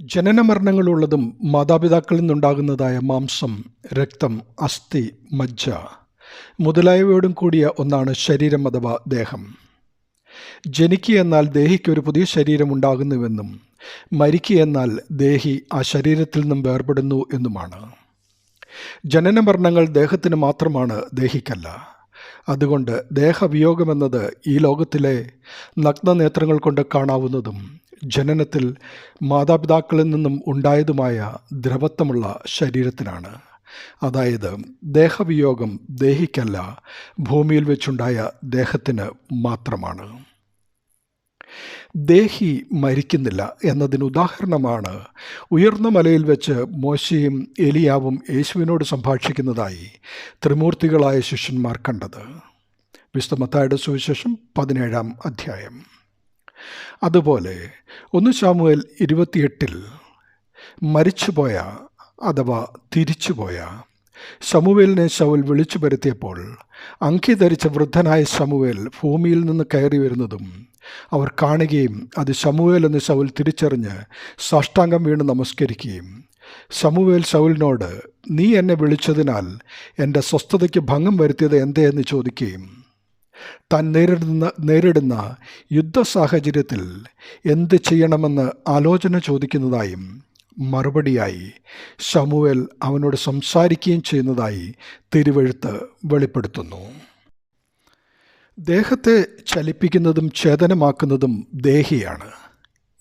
ജനനമരണങ്ങളുള്ളതും മാതാപിതാക്കളിൽ നിന്നുണ്ടാകുന്നതായ മാംസം രക്തം അസ്ഥി മജ്ജ മുതലായവയോടും കൂടിയ ഒന്നാണ് ശരീരം അഥവാ ദേഹം. ജനിക്കുക എന്നാൽ ദേഹിക്ക് ഒരു പുതിയ ശരീരം ഉണ്ടാകുന്നുവെന്നും മരിക്കുക എന്നാൽ ദേഹി ആ ശരീരത്തിൽ നിന്നും വേർപെടുന്നു എന്നുമാണ്. ജനനമരണങ്ങൾ ദേഹത്തിന് മാത്രമാണ് ദേഹിക്കല്ല. അതുകൊണ്ട് ദേഹവിയോഗമെന്നത് ഈ ലോകത്തിലെ നഗ്നനേത്രങ്ങൾ കൊണ്ട് കാണാവുന്നതും ജനനത്തിൽ മാതാപിതാക്കളിൽ നിന്നും ഉണ്ടായതുമായ ദ്രവത്വമുള്ള ശരീരത്തിനാണ്. അതായത് ദേഹവിയോഗം ദേഹിക്കല്ല ഭൂമിയിൽ വെച്ചുണ്ടായ ദേഹത്തിന് മാത്രമാണ്. ദേഹി മരിക്കുന്നില്ല എന്നതിന് ഉദാഹരണമാണ് ഉയർന്ന മലയിൽ വെച്ച് മോശയും എലിയാവും യേശുവിനോട് സംഭാഷിക്കുന്നതായി ത്രിമൂർത്തികളായ ശിഷ്യന്മാർ കണ്ടത്. വിശുദ്ധമത്തായുടെ സുവിശേഷം പതിനേഴാം അധ്യായം. അതുപോലെ ഒന്ന് ശാമുവേൽ ഇരുപത്തിയെട്ടിൽ മരിച്ചുപോയ അഥവാ തിരിച്ചുപോയ ശമുവേലിനെ ശൗൽ വിളിച്ചു വരുത്തിയപ്പോൾ അങ്കി ധരിച്ച വൃദ്ധനായ ശമുവേൽ ഭൂമിയിൽ നിന്ന് കയറി വരുന്നതും അവർ കാണുകയും അത് ശമുവേൽ എന്ന് ശൗൽ തിരിച്ചറിഞ്ഞ് സാഷ്ടാംഗം വീണ് നമസ്കരിക്കുകയും ശമുവേൽ ശൗലിനോട് നീ എന്നെ വിളിച്ചതിനാൽ എന്റെ സ്വസ്ഥതയ്ക്ക് ഭംഗം വരുത്തിയത് എന്തേ എന്ന് ചോദിക്കുകയും താൻ നേരിടുന്ന നേരിടുന്ന യുദ്ധ സാഹചര്യത്തിൽ എന്ത് ചെയ്യണമെന്ന് ആലോചന ചോദിക്കുന്നതായും മറുപടിയായി ശമുവേൽ അവനോട് സംസാരിക്കുകയും ചെയ്യുന്നതായി തിരുവഴുത്ത് വെളിപ്പെടുത്തുന്നു. ദേഹത്തെ ചലിപ്പിക്കുന്നതും ഛേദനമാക്കുന്നതും ദേഹിയാണ്.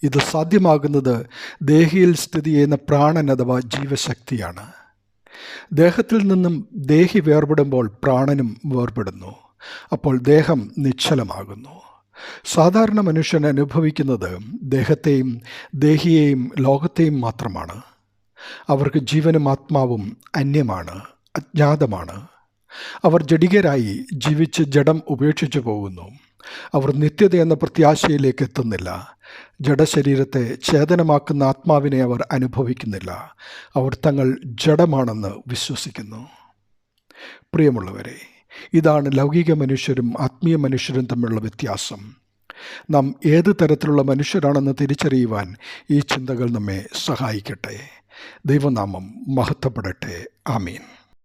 ഇത് സാധ്യമാകുന്നത് ദേഹിയിൽ സ്ഥിതി ചെയ്യുന്ന പ്രാണൻ അഥവാ ജീവശക്തിയാണ്. ദേഹത്തിൽ നിന്നും ദേഹി വേർപെടുമ്പോൾ പ്രാണനും വേർപെടുന്നു. അപ്പോൾ ദേഹം നിശ്ചലമാകുന്നു. സാധാരണ മനുഷ്യൻ അനുഭവിക്കുന്നത് ദേഹത്തെയും ദേഹിയെയും ലോകത്തെയും മാത്രമാണ്. അവർക്ക് ജീവനും ആത്മാവും അന്യമാണ് അജ്ഞാതമാണ്. അവർ ജഡികരായി ജീവിച്ച് ജഡം ഉപേക്ഷിച്ചു പോകുന്നു. അവർ നിത്യത എന്ന പ്രത്യാശയിലേക്ക് എത്തുന്നില്ല. ജഡശരീരത്തെ ഛേദനമാക്കുന്ന ആത്മാവിനെ അവർ അനുഭവിക്കുന്നില്ല. അവർ തങ്ങൾ ജഡമാണെന്ന് വിശ്വസിക്കുന്നു. പ്രിയമുള്ളവരെ ഇതാണ് ലൗകിക മനുഷ്യരും ആത്മീയ മനുഷ്യരും തമ്മിലുള്ള വ്യത്യാസം. നാം ഏത് തരത്തിലുള്ള മനുഷ്യരാണെന്ന് തിരിച്ചറിയുവാൻ ഈ ചിന്തകൾ നമ്മെ സഹായിക്കട്ടെ. ദൈവനാമം മഹത്വപ്പെടട്ടെ. ആമീൻ.